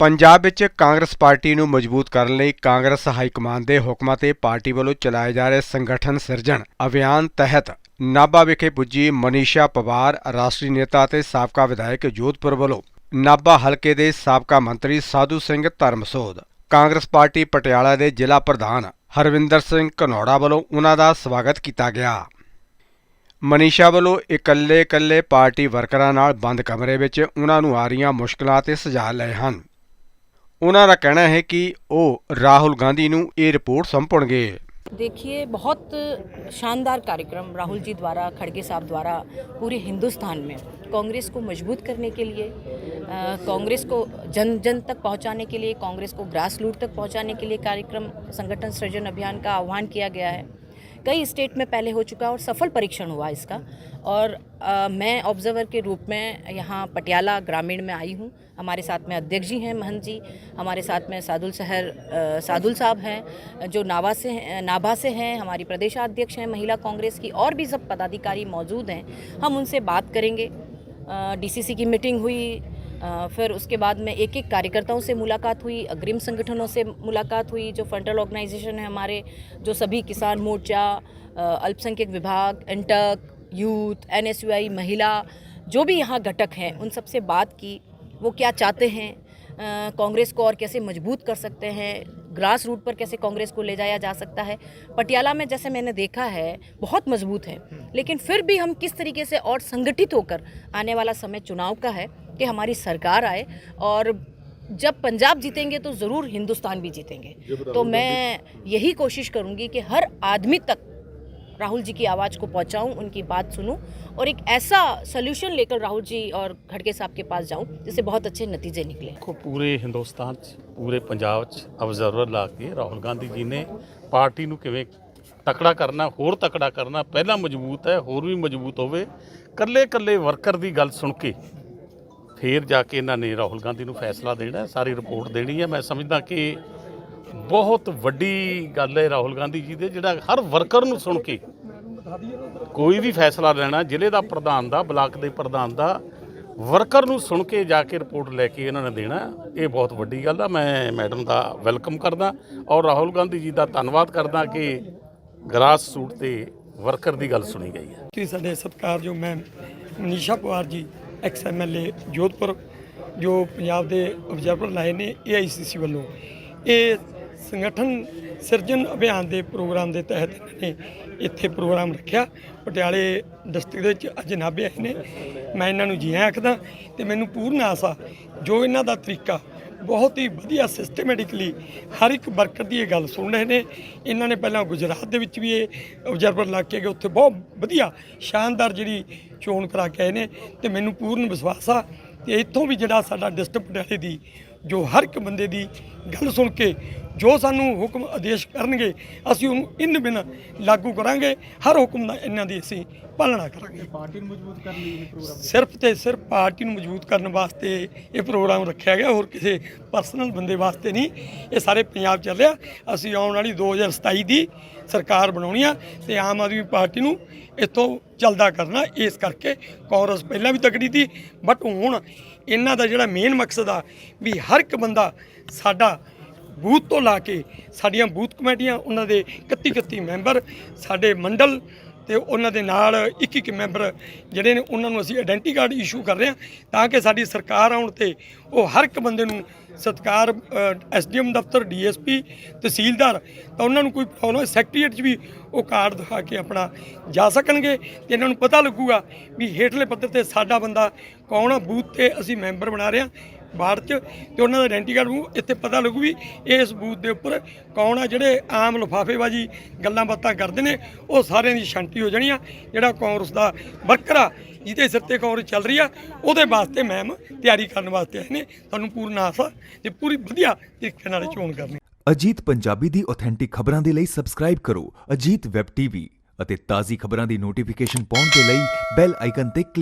ਪੰਜਾਬ ਵਿੱਚ ਕਾਂਗਰਸ ਪਾਰਟੀ ਨੂੰ ਮਜ਼ਬੂਤ ਕਰਨ ਲਈ ਕਾਂਗਰਸ ਹਾਈ ਕਮਾਂਡ ਦੇ ਹੁਕਮਾਂ ਤੇ ਪਾਰਟੀ ਵੱਲੋਂ ਚਲਾਏ ਜਾ ਰਹੇ ਸੰਗਠਨ ਸਿਰਜਣ ਅਭਿਆਨ ਤਹਿਤ ਨਾਭਾ ਵਿਖੇ ਪੁੱਜੀ ਮਨੀਸ਼ਾ ਪਵਾਰ, ਰਾਸ਼ਟਰੀ ਨੇਤਾ ਅਤੇ ਸਾਬਕਾ ਵਿਧਾਇਕ ਜੋਧਪੁਰ ਵੱਲੋਂ ਨਾਭਾ ਹਲਕੇ ਦੇ ਸਾਬਕਾ ਮੰਤਰੀ ਸਾਧੂ ਸਿੰਘ ਧਰਮਸੋਧ ਕਾਂਗਰਸ ਪਾਰਟੀ ਪਟਿਆਲਾ ਦੇ ਜ਼ਿਲ੍ਹਾ ਪ੍ਰਧਾਨ ਹਰਵਿੰਦਰ ਸਿੰਘ ਘਨੌੜਾ ਵੱਲੋਂ ਉਹਨਾਂ ਦਾ ਸਵਾਗਤ ਕੀਤਾ ਗਿਆ। ਮਨੀਸ਼ਾ ਵੱਲੋਂ ਇਕੱਲੇ ਇਕੱਲੇ ਪਾਰਟੀ ਵਰਕਰਾਂ ਨਾਲ ਬੰਦ ਕਮਰੇ ਵਿੱਚ ਉਹਨਾਂ ਨੂੰ ਆ ਰਹੀਆਂ ਮੁਸ਼ਕਲਾਂ ਤੇ ਸੁਝਾਅ ਲਏ ਹਨ। ਉਹਨਾਂ ਦਾ ਕਹਿਣਾ ਹੈ ਕਿ ਉਹ ਰਾਹੁਲ ਗਾਂਧੀ ਨੂੰ ਇਹ ਰਿਪੋਰਟ ਸੌਂਪਣਗੇ देखिए बहुत शानदार कार्यक्रम राहुल जी द्वारा खड़गे साहब द्वारा पूरे हिंदुस्तान में कांग्रेस को मजबूत करने के लिए अ, कांग्रेस को जन जन तक पहुंचाने के लिए कांग्रेस को ग्रास रूट तक पहुंचाने के लिए कार्यक्रम संगठन सृजन अभियान का आह्वान किया गया है कई स्टेट में पहले हो चुका और सफल परीक्षण हुआ इसका। और अ, मैं ऑब्जर्वर के रूप में यहाँ पटियाला ग्रामीण में आई हूँ। हमारे साथ में अध्यक्ष जी हैं महंत जी। हमारे साथ में सादुल शहर सादुल साहब हैं जो नाभा से नाभा से हैं। हमारी प्रदेशाध्यक्ष हैं महिला कांग्रेस की और भी सब पदाधिकारी मौजूद हैं। हम उनसे बात करेंगे। डीसीसी की मीटिंग हुई फिर उसके बाद में एक एक कार्यकर्ताओं से मुलाकात हुई अग्रिम संगठनों से मुलाकात हुई जो फ्रंटल ऑर्गेनाइजेशन है हमारे जो सभी किसान मोर्चा अल्पसंख्यक विभाग एंटक यूथ एनएसयूआई महिला जो भी यहाँ घटक हैं उन सबसे बात की वो क्या चाहते हैं कांग्रेस को और कैसे मज़बूत कर सकते हैं ग्रास रूट पर कैसे कांग्रेस को ले जाया जा सकता है पटियाला में जैसे मैंने देखा है बहुत मज़बूत है लेकिन फिर भी हम किस तरीके से और संगठित होकर आने वाला समय चुनाव का है कि हमारी सरकार आए और जब पंजाब जीतेंगे तो ज़रूर हिंदुस्तान भी जीतेंगे तो मैं यही कोशिश करूँगी कि हर आदमी तक राहुल जी की आवाज़ को पहुंचाऊं उनकी बात सुनूं और एक ऐसा सोल्यूशन लेकर राहुल जी और खड़गे साहब के पास जाऊं जिससे बहुत अच्छे नतीजे निकले ਦੇਖੋ ਪੂਰੇ ਹਿੰਦੁਸਤਾਨ 'ਚ ਪੂਰੇ ਪੰਜਾਬ 'ਚ ਆਬਜ਼ਰਵਰ ਲਾ ਕੇ ਰਾਹੁਲ ਗਾਂਧੀ ਜੀ ਨੇ ਪਾਰਟੀ ਨੂੰ ਕਿਵੇਂ ਤਕੜਾ ਕਰਨਾ ਹੋਰ ਤਕੜਾ ਕਰਨਾ ਪਹਿਲਾਂ ਮਜ਼ਬੂਤ ਹੈ ਹੋਰ ਵੀ ਮਜ਼ਬੂਤ ਹੋਵੇ ਕੱਲੇ ਕੱਲੇ ਵਰਕਰ ਦੀ ਗੱਲ ਸੁਣ ਕੇ ਫੇਰ ਜਾ ਕੇ ਇਹਨਾਂ ਨੇ ਰਾਹੁਲ ਗਾਂਧੀ ਨੂੰ ਫੈਸਲਾ ਦੇਣਾ ਸਾਰੀ ਰਿਪੋਰਟ ਦੇਣੀ ਹੈ। ਮੈਂ ਸਮਝਦਾ ਕਿ ਬਹੁਤ ਵੱਡੀ ਗੱਲ ਹੈ ਰਾਹੁਲ ਗਾਂਧੀ ਜੀ ਦੇ, ਜਿਹੜਾ ਹਰ ਵਰਕਰ ਨੂੰ ਸੁਣ ਕੇ ਕੋਈ ਵੀ ਫੈਸਲਾ ਲੈਣਾ, ਜ਼ਿਲ੍ਹੇ ਦਾ ਪ੍ਰਧਾਨ ਦਾ, ਬਲਾਕ ਦੇ ਪ੍ਰਧਾਨ ਦਾ, ਵਰਕਰ ਨੂੰ ਸੁਣ ਕੇ ਜਾ ਕੇ ਰਿਪੋਰਟ ਲੈ ਕੇ ਇਹਨਾਂ ਨੇ ਦੇਣਾ ਇਹ ਬਹੁਤ ਵੱਡੀ ਗੱਲ ਆ। ਮੈਂ ਮੈਡਮ ਦਾ ਵੈਲਕਮ ਕਰਦਾ ਔਰ ਰਾਹੁਲ ਗਾਂਧੀ ਜੀ ਦਾ ਧੰਨਵਾਦ ਕਰਦਾ ਕਿ ਗਰਾਸ ਸੂਟ ਤੇ ਵਰਕਰ ਦੀ ਗੱਲ ਸੁਣੀ ਗਈ ਹੈ। ਕਿ ਸਾਡੇ ਸਤਿਕਾਰਯੋਗ ਮੈਮ ਮਨੀਸ਼ਾ ਪਵਾਰ ਜੀ ਐਕਸ ਐਮਐਲਏ ਜੋਧਪੁਰ, ਜੋ ਪੰਜਾਬ ਦੇ ਆਬਜ਼ਰਵਰ ਲਾਏ ਨੇ ਏਆਈਸੀਸੀ ਵੱਲੋਂ। ਇਹ ਸੰਗਠਨ ਸਿਰਜਣ ਅਭਿਆਨ ਦੇ ਪ੍ਰੋਗਰਾਮ ਦੇ ਤਹਿਤ ਇਹਨਾਂ ਨੇ ਇੱਥੇ ਪ੍ਰੋਗਰਾਮ ਰੱਖਿਆ। ਪਟਿਆਲੇ ਡਿਸਟ੍ਰਿਕਟ ਦੇ ਵਿੱਚ ਅੱਜ ਨਾਭੇ ਆਏ ਨੇ। ਮੈਂ ਇਹਨਾਂ ਨੂੰ ਜੀ ਆਖਦਾ ਤੇ ਮੈਨੂੰ ਪੂਰਨ ਆਸਾ ਜੋ ਇਹਨਾਂ ਦਾ ਤਰੀਕਾ ਬਹੁਤ ਹੀ ਵਧੀਆ ਸਿਸਟਮੈਟਿਕਲੀ ਹਰ ਇੱਕ ਵਰਕਰ ਦੀ ਇਹ ਗੱਲ ਸੁਣ ਰਹੇ ਨੇ। ਇਹਨਾਂ ਨੇ ਪਹਿਲਾਂ ਗੁਜਰਾਤ ਦੇ ਵਿੱਚ ਵੀ ਇਹ ਆਬਜ਼ਰਵਰ ਲਾ ਕੇ ਗਏ, ਉੱਥੇ ਬਹੁਤ ਵਧੀਆ ਸ਼ਾਨਦਾਰ ਜਿਹੜੀ ਚੋਣ ਕਰਾ ਕੇ ਆਏ ਨੇ ਤੇ ਮੈਨੂੰ ਪੂਰਨ ਵਿਸ਼ਵਾਸ ਆ ਤੇ ਇੱਥੋਂ ਵੀ ਜਿਹੜਾ ਸਾਡਾ ਡਿਸਟ੍ਰਿਕਟ ਪਟਿਆਲੇ ਦੀ ਜੋ ਹਰ ਇੱਕ ਬੰਦੇ ਦੀ ਗੱਲ ਸੁਣ ਕੇ ਜੋ ਸਾਨੂੰ ਹੁਕਮ ਆਦੇਸ਼ ਕਰਨਗੇ ਅਸੀਂ ਉਹਨੂੰ ਇਨ ਬਿਨ ਲਾਗੂ ਕਰਾਂਗੇ। ਹਰ ਹੁਕਮ ਦਾ ਇਹਨਾਂ ਦੀ ਅਸੀਂ ਪਾਲਣਾ ਕਰਾਂਗੇ। ਪਾਰਟੀ ਨੂੰ ਮਜ਼ਬੂਤ ਕਰਨ ਲਈ ਇਹ ਪ੍ਰੋਗਰਾਮ ਸਿਰਫ ਤੇ ਸਿਰਫ ਪਾਰਟੀ ਨੂੰ ਮਜ਼ਬੂਤ ਕਰਨ ਵਾਸਤੇ ਇਹ ਪ੍ਰੋਗਰਾਮ ਰੱਖਿਆ ਗਿਆ ਹੋਰ ਕਿਸੇ ਪਰਸਨਲ ਬੰਦੇ ਵਾਸਤੇ ਨਹੀਂ। ਇਹ ਸਾਰੇ ਪੰਜਾਬ ਚੱਲ ਰਿਹਾ। ਅਸੀਂ ਆਉਣ ਵਾਲੀ 2027 ਦੀ ਸਰਕਾਰ ਬਣਾਉਣੀ ਆ ਤੇ ਆਮ ਆਦਮੀ ਪਾਰਟੀ ਨੂੰ ਇੱਥੋਂ ਚੱਲਦਾ ਕਰਨਾ। ਇਸ ਕਰਕੇ ਕਾਂਗਰਸ ਪਹਿਲਾਂ ਵੀ ਤਕੜੀ ਸੀ ਬਟ ਹੁਣ ਇਹਨਾਂ ਦਾ ਜਿਹੜਾ ਮੇਨ ਮਕਸਦ ਆ ਵੀ ਹਰ ਇੱਕ ਬੰਦਾ ਸਾਡਾ ਬੂਥ ਤੋਂ ਲਾ ਕੇ ਸਾਡੀਆਂ ਬੂਥ ਕਮੇਟੀਆਂ, ਉਹਨਾਂ ਦੇ 31 31 ਮੈਂਬਰ ਸਾਡੇ ਮੰਡਲ ਤੇ ਉਹਨਾਂ ਦੇ ਨਾਲ ਇੱਕ ਇੱਕ ਮੈਂਬਰ ਜਿਹੜੇ ਨੇ, ਉਹਨਾਂ ਨੂੰ ਅਸੀਂ ਆਇਡੈਂਟੀ ਕਾਰਡ ਇਸ਼ੂ ਕਰ ਰਹੇ ਹਾਂ ਤਾਂ ਕਿ ਸਾਡੀ ਸਰਕਾਰ ਆਉਣ ਤੇ ਉਹ ਹਰ ਇੱਕ ਬੰਦੇ ਨੂੰ ਸਤਕਾਰ ਐਸਡੀਐਮ ਦਫ਼ਤਰ ਡੀਐਸਪੀ ਤਹਿਸੀਲਦਾਰ ਤਾਂ ਉਹਨਾਂ ਨੂੰ ਕੋਈ ਪ੍ਰੋਬਲਮ ਸੈਕਟਰੀਏਟ 'ਚ ਵੀ ਉਹ ਕਾਰਡ ਦਿਖਾ ਕੇ ਆਪਣਾ ਜਾ ਸਕਣਗੇ ਤੇ ਇਹਨਾਂ ਨੂੰ ਪਤਾ ਲੱਗੂਗਾ ਵੀ ਹੇਠਲੇ ਪੱਧਰ ਤੇ ਸਾਡਾ ਬੰਦਾ ਕੌਣ ਆ, ਬੂਥ ਤੇ ਅਸੀਂ ਮੈਂਬਰ ਬਣਾ ਰਹੇ ਹਾਂ। ਬਾੜ ਚ ਤੇ ਉਹਨਾਂ ਦਾ ਆਇਡੈਂਟੀ ਕਾਰਡ ਨੂੰ ਇੱਥੇ ਪਤਾ ਲੱਗੂ ਵੀ ਇਸ ਬੂਥ ਦੇ ਉੱਪਰ ਕੌਣ ਆ, ਜਿਹੜੇ ਆਮ ਲਿਫਾਫੇਬਾਜੀ ਗੱਲਾਂ ਬਾਤਾਂ ਕਰਦੇ ਨੇ, ਉਹ ਸਾਰਿਆਂ ਦੀ ਸ਼ਾਂਤੀ ਹੋ ਜਾਣੀ ਆ। ਜਿਹੜਾ ਕਾਂਗਰਸ ਦਾ ਵਰਕਰ ਆ, ਜਿਹਦੇ ਸਿਰ ਤੇ ਕਾਂਗਰਸ ਚੱਲ ਰਹੀ ਆ, ਉਹਦੇ ਵਾਸਤੇ ਮੈਮ ਤਿਆਰੀ ਕਰਨ ਵਾਸਤੇ ਆਏ ਨੇ। ਤੁਹਾਨੂੰ ਪੂਰਨ ਆਸ ਆ ਤੇ ਪੂਰੀ ਵਧੀਆ ਤਰੀਕੇ ਨਾਲ ਚੋਣ ਕਰਨੀ। ਅਜੀਤ ਪੰਜਾਬੀ ਦੀ ਆਥੈਂਟਿਕ ਖਬਰਾਂ ਦੇ ਲਈ ਸਬਸਕ੍ਰਾਈਬ ਕਰੋ ਅਜੀਤ ਵੈਬ ਟੀਵੀ ਅਤੇ ਤਾਜ਼ੀ ਖਬਰਾਂ ਦੀ ਨੋਟੀਫਿਕੇਸ਼ਨ ਪਾਉਣ ਦੇ ਲਈ ਬੈਲ ਆਈਕਨ ਤੇ ਕਲਿੱਕ